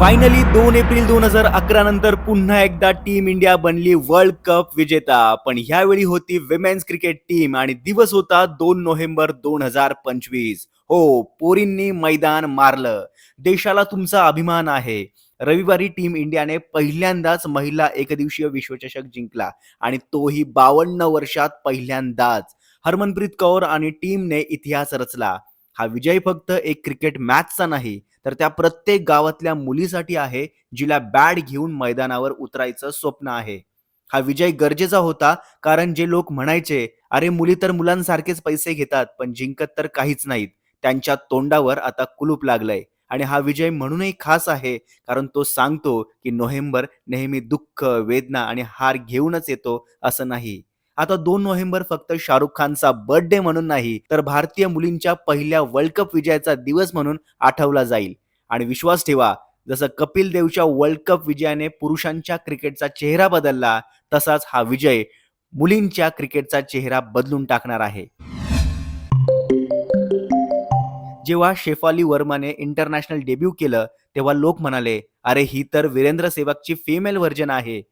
Finally दोन April दोन हजार अकरा नंतर पुन्हा एकदा टीम इंडिया बनली वर्ल्ड कप विजेता. पण ह्यावेळी होती विमेन्स क्रिकेट टीम आणि दिवस होता दोन नोव्हेंबर दोन हजार पंचवीस. हो पोरींनी मैदान मारलं. देशाला तुमचा अभिमान आहे. रविवारी टीम इंडियाने पहिल्यांदाच महिला एकदिवसीय विश्वचषक जिंकला आणि तोही बावन्न वर्षात पहिल्यांदाच. हरमनप्रीत कौर आणि टीमने इतिहास रचला. हा विजय फक्त एक क्रिकेट मॅचचा नाही तर त्या प्रत्येक गावातल्या मुलीसाठी आहे जिला बॅड घेऊन मैदानावर उतरायचं स्वप्न आहे. हा विजय गरजेचा होता कारण जे लोक म्हणायचे अरे मुली तर मुलांसारखेच पैसे घेतात पण जिंकत तर काहीच नाहीत. त्यांच्या तोंडावर आता कुलूप लागलंय. आणि हा विजय म्हणूनही खास आहे कारण तो सांगतो की नोव्हेंबर नेहमी दुःख वेदना आणि हार घेऊनच येतो असं नाही. आता दोन नोव्हेंबर फक्त शाहरुख खानचा बर्थडे म्हणून नाही तर भारतीय मुलींच्या पहिल्या वर्ल्ड कप विजयाचा दिवस म्हणून आठवला जाईल. आणि विश्वास ठेवा जसं कपिल देवच्या वर्ल्ड कप विजयाने पुरुषांच्या क्रिकेटचा चेहरा बदलला तसाच हा विजय मुलींच्या क्रिकेटचा चेहरा बदलून टाकणार आहे. जेव्हा शेफाली वर्माने इंटरनॅशनल डेब्यू केलं तेव्हा लोक म्हणाले अरे ही तर वीरेंद्र सेवकची फिमेल व्हर्जन आहे.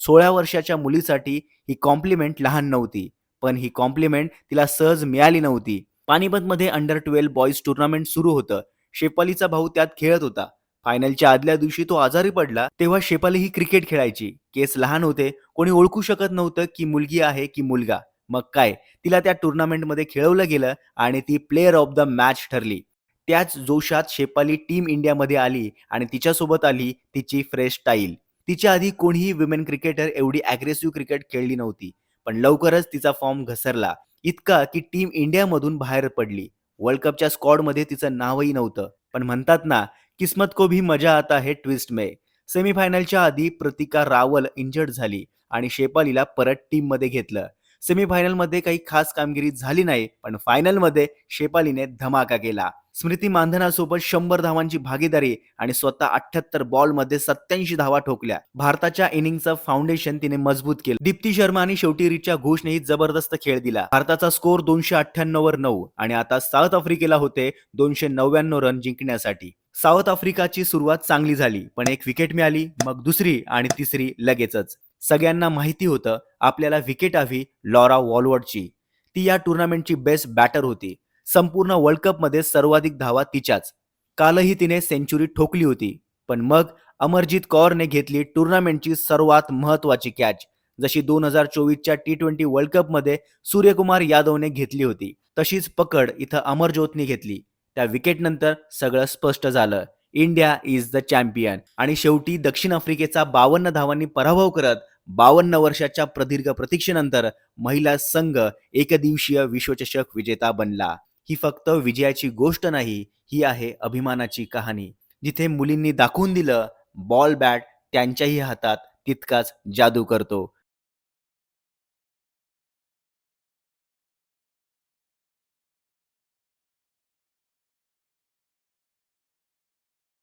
सोळा वर्षाच्या मुलीसाठी ही कॉम्प्लिमेंट लहान नव्हती पण ही कॉम्प्लिमेंट तिला सहज मिळाली नव्हती. पानिपतमध्ये अंडर ट्वेल्व बॉईज टुर्नामेंट सुरू होतं. शेफालीचा भाऊ त्यात खेळत होता. फायनलच्या आदल्या दिवशी तो आजारी पडला तेव्हा शेपाली ही क्रिकेट खेळायची. केस लहान होते कोणी ओळखू शकत नव्हतं की मुलगी आहे की मुलगा. मग काय? तिला त्या टुर्नामेंटमध्ये खेळवलं गेलं आणि ती प्लेअर ऑफ द मॅच ठरली. त्याच जोशात शेपाली टीम इंडियामध्ये आली आणि तिच्यासोबत आली तिची फ्रेश स्टाईल. तिच्या आधी कोणीही विमेन क्रिकेटर एवढी अग्रेसिव्ह क्रिकेट खेळली नव्हती. पण लवकरच तिचा फॉर्म घसरला. इतका की टीम इंडियामधून बाहेर पडली. वर्ल्ड कपच्या स्कॉडमध्ये तिचं नावही नव्हतं. पण म्हणतात ना किस्मत को भी मजा आता हे ट्विस्ट मे. सेमीफायनलच्या आधी प्रतिका रावल इंजर्ड झाली आणि शेपालीला परत टीममध्ये घेतलं. सेमीफायनलमध्ये काही खास कामगिरी झाली नाही पण फायनलमध्ये शेपालीने धमाका केला. स्मृती मानधनासोबत शंभर धावांची भागीदारी आणि स्वतः अठ्याहत्तर बॉलमध्ये सत्याऐंशी धावा ठोकल्या. भारताच्या इनिंगचं फाउंडेशन तिने मजबूत केलं. दीप्ती शर्मा आणि शेवटी रिचा घोषनेही जबरदस्त खेळ दिला. भारताचा स्कोर दोनशे अठ्ठ्याण्णव वर नऊ आणि आता साऊथ आफ्रिकेला होते दोनशे नव्याण्णव रन जिंकण्यासाठी. साऊथ आफ्रिकाची सुरुवात चांगली झाली पण एक विकेट मिळाली मग दुसरी आणि तिसरी लगेचच. सगळ्यांना माहिती होतं आपल्याला विकेट हवी लॉरा वॉलवर्डची. ती या टुर्नामेंटची बेस्ट बॅटर होती. संपूर्ण वर्ल्ड कपमध्ये सर्वाधिक धावा तिच्याच. कालही तिने सेंचुरी ठोकली होती. पण मग अमरजित कौरने घेतली टुर्नामेंटची सर्वात महत्वाची कॅच जशी दोन हजार चोवीसच्या टी ट्वेंटी वर्ल्ड कपमध्ये सूर्यकुमार यादवने घेतली होती. तशीच पकड इथं अमरज्योतने घेतली. त्या विकेटनंतर सगळं स्पष्ट झालं. India is the champion. आणि शेवटी दक्षिण आफ्रिकेचा बावन्न धावांनी पराभव करत बावन्न वर्षाच्या प्रदीर्घ प्रतीक्षेनंतर महिला संघ एकदिवसीय विश्वचषक विजेता बनला. ही फक्त विजयाची गोष्ट नाही ही आहे अभिमानाची कहाणी. जिथे मुलींनी दाखवून दिलं बॉल बॅट त्यांच्याही हातात तितकाच जादू करतो.